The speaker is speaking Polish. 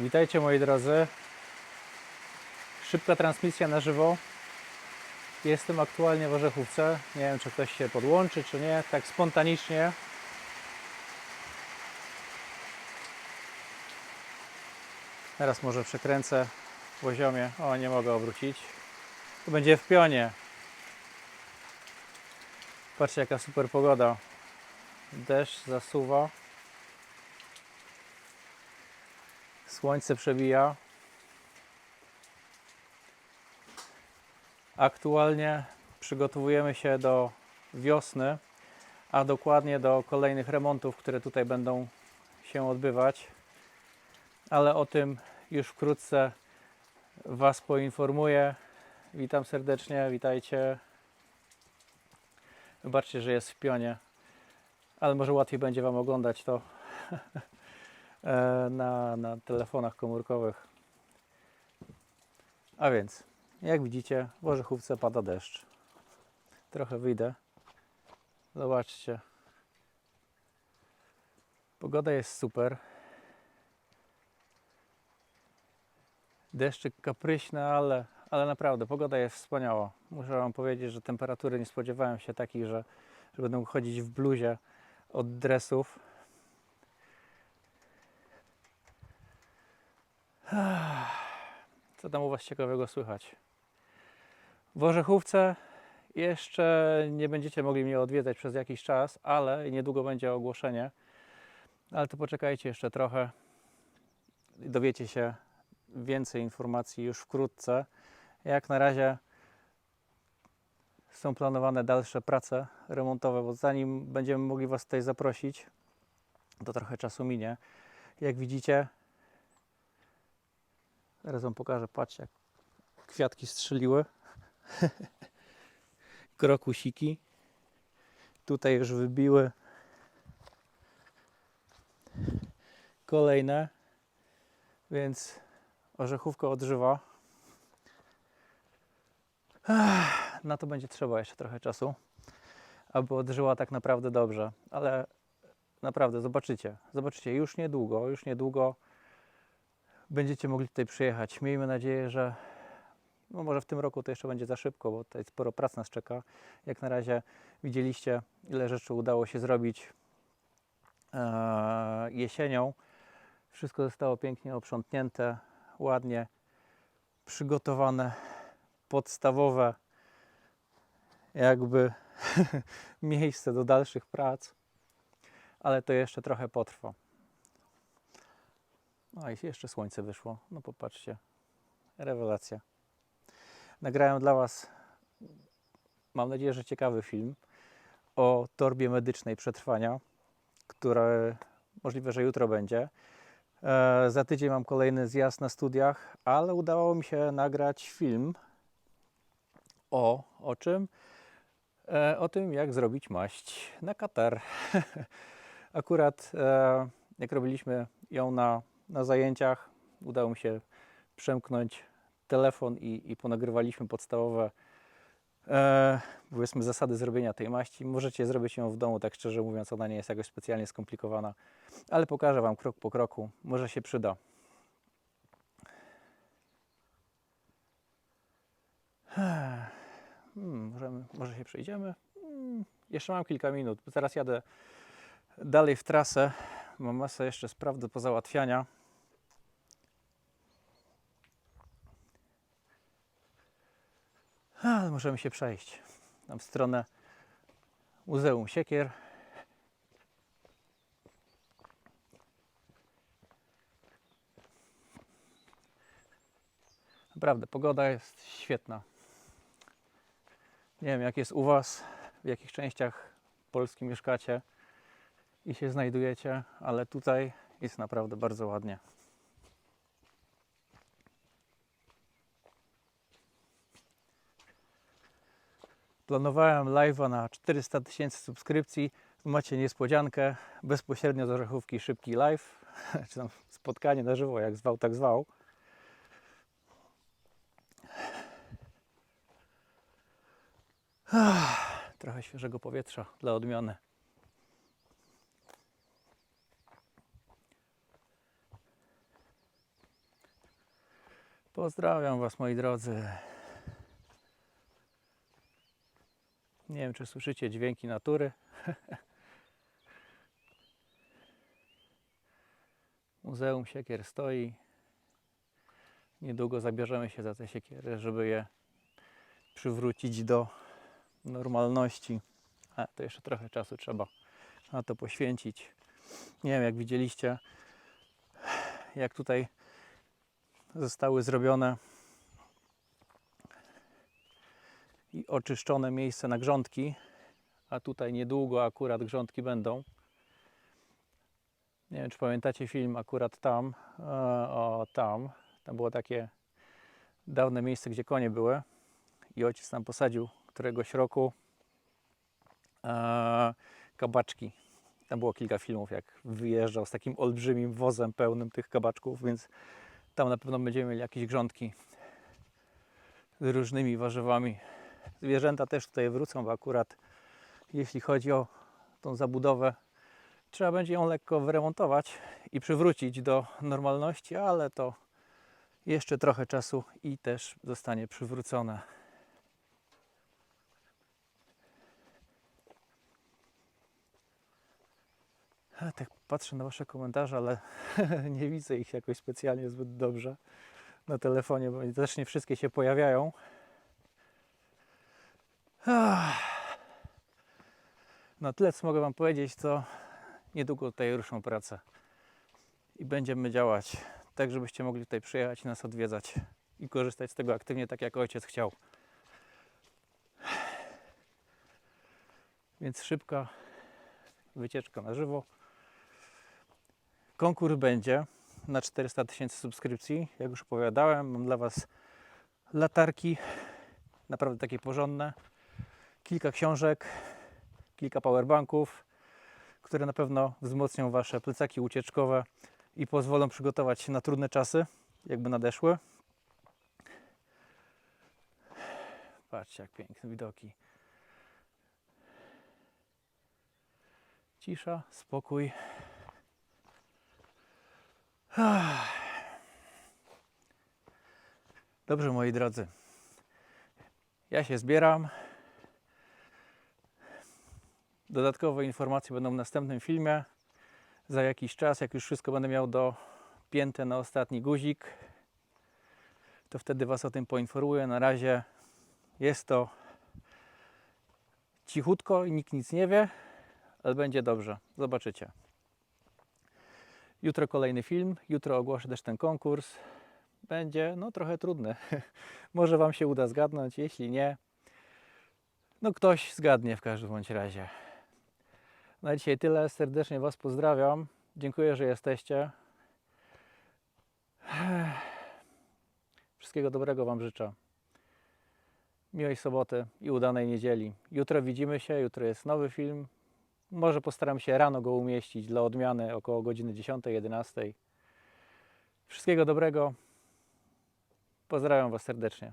Witajcie moi drodzy. Szybka transmisja na żywo. Jestem aktualnie w Orzechówce. Nie wiem, czy ktoś się podłączy, czy nie. Tak spontanicznie. Teraz może przekręcę w poziomie. O, nie mogę obrócić. Tu będzie w pionie. Patrzcie, jaka super pogoda. Deszcz zasuwa. Słońce przebija. Aktualnie przygotowujemy się do wiosny, a dokładnie do kolejnych remontów, które tutaj będą się odbywać. Ale o tym już wkrótce Was poinformuję. Witam serdecznie, witajcie. Wybaczcie, że jest w pionie, ale może łatwiej będzie Wam oglądać to na, na telefonach komórkowych. A więc, jak widzicie, w Orzechówce pada deszcz. Trochę wyjdę. Zobaczcie. Pogoda jest super. Deszczyk kapryśny, ale, ale naprawdę pogoda jest wspaniała. Muszę Wam powiedzieć, że temperatury nie spodziewałem się takich, że, że będą chodzić w bluzie od dresów. Co tam u Was ciekawego słychać? W Orzechówce jeszcze nie będziecie mogli mnie odwiedzać przez jakiś czas, ale niedługo będzie ogłoszenie. Ale to poczekajcie jeszcze trochę. Dowiecie się więcej informacji już wkrótce. Jak na razie są planowane dalsze prace remontowe, bo zanim będziemy mogli Was tutaj zaprosić, to trochę czasu minie. Jak widzicie, zaraz Wam pokażę, patrzcie, jak kwiatki strzeliły. Krokusiki. Tutaj już wybiły kolejne, więc orzechówka odżywa. Na to będzie trzeba jeszcze trochę czasu, aby odżyła tak naprawdę dobrze, ale naprawdę zobaczycie, zobaczycie, już niedługo, już niedługo będziecie mogli tutaj przyjechać. Miejmy nadzieję, że no może w tym roku to jeszcze będzie za szybko, bo tutaj sporo prac nas czeka. Jak na razie widzieliście, ile rzeczy udało się zrobić e, jesienią. Wszystko zostało pięknie oprzątnięte, ładnie przygotowane, podstawowe jakby miejsce do dalszych prac, ale to jeszcze trochę potrwa. No i jeszcze słońce wyszło. No popatrzcie, rewelacja. Nagrałem dla Was, mam nadzieję, że ciekawy film o torbie medycznej przetrwania, który możliwe, że jutro będzie. E, za tydzień mam kolejny zjazd na studiach, ale udało mi się nagrać film o, o czym? E, o tym, jak zrobić maść na katar. Akurat e, jak robiliśmy ją na, na zajęciach, udało mi się przemknąć telefon i, i ponagrywaliśmy podstawowe e, powiedzmy zasady zrobienia tej maści. Możecie zrobić ją w domu, tak szczerze mówiąc, ona nie jest jakoś specjalnie skomplikowana, ale pokażę Wam krok po kroku, może się przyda. Hmm, możemy, może się przejdziemy? Hmm, jeszcze mam kilka minut, zaraz jadę dalej w trasę. Mam masę jeszcze spraw do pozałatwiania. Ale możemy się przejść tam w stronę Muzeum Siekier. Naprawdę, pogoda jest świetna. Nie wiem, jak jest u Was, w jakich częściach Polski mieszkacie i się znajdujecie, ale tutaj jest naprawdę bardzo ładnie. Planowałem live'a na 400 tysięcy subskrypcji. Macie niespodziankę, bezpośrednio z Orzechówki szybki live, czy tam spotkanie na żywo, jak zwał, tak zwał. Trochę świeżego powietrza dla odmiany. Pozdrawiam Was, moi drodzy. Nie wiem, czy słyszycie dźwięki natury. Muzeum Siekier stoi. Niedługo zabierzemy się za te siekiery, żeby je przywrócić do normalności. A to jeszcze trochę czasu trzeba na to poświęcić. Nie wiem, jak widzieliście, jak tutaj zostały zrobione i oczyszczone miejsce na grządki, a tutaj niedługo akurat grządki będą. Nie wiem, czy pamiętacie film akurat tam, e, o tam, tam było takie dawne miejsce, gdzie konie były i ojciec tam posadził któregoś roku e, kabaczki. Tam było kilka filmów, jak wyjeżdżał z takim olbrzymim wozem pełnym tych kabaczków, więc tam na pewno będziemy mieli jakieś grządki z różnymi warzywami. Zwierzęta też tutaj wrócą, bo akurat jeśli chodzi o tą zabudowę, trzeba będzie ją lekko wyremontować i przywrócić do normalności, ale to jeszcze trochę czasu i też zostanie przywrócone. A, Tak patrzę na Wasze komentarze, ale nie widzę ich jakoś specjalnie zbyt dobrze na telefonie, bo też nie wszystkie się pojawiają. Na tyle, co mogę Wam powiedzieć, to niedługo tutaj ruszą prace i będziemy działać tak, żebyście mogli tutaj przyjechać nas odwiedzać i korzystać z tego aktywnie, tak jak ojciec chciał. Więc szybka wycieczka na żywo. Konkurs będzie na 400 tysięcy subskrypcji. Jak już opowiadałem, mam dla Was latarki, naprawdę takie porządne, kilka książek, kilka powerbanków, które na pewno wzmocnią Wasze plecaki ucieczkowe i pozwolą przygotować się na trudne czasy, jakby nadeszły. Patrzcie, jak piękne widoki. Cisza, spokój. Dobrze, moi drodzy. Ja się zbieram. Dodatkowe informacje będą w następnym filmie. Za jakiś czas, jak już wszystko będę miał dopięte na ostatni guzik, to wtedy Was o tym poinformuję. Na razie jest to cichutko i nikt nic nie wie, ale będzie dobrze. Zobaczycie. Jutro kolejny film, jutro ogłoszę też ten konkurs. Będzie no trochę trudny. Może Wam się uda zgadnąć, jeśli nie, no ktoś zgadnie w każdym bądź razie. Na dzisiaj tyle. Serdecznie Was pozdrawiam. Dziękuję, że jesteście. Wszystkiego dobrego Wam życzę. Miłej soboty i udanej niedzieli. Jutro widzimy się, jutro jest nowy film. Może postaram się rano go umieścić dla odmiany około godziny 10-11. Wszystkiego dobrego. Pozdrawiam Was serdecznie.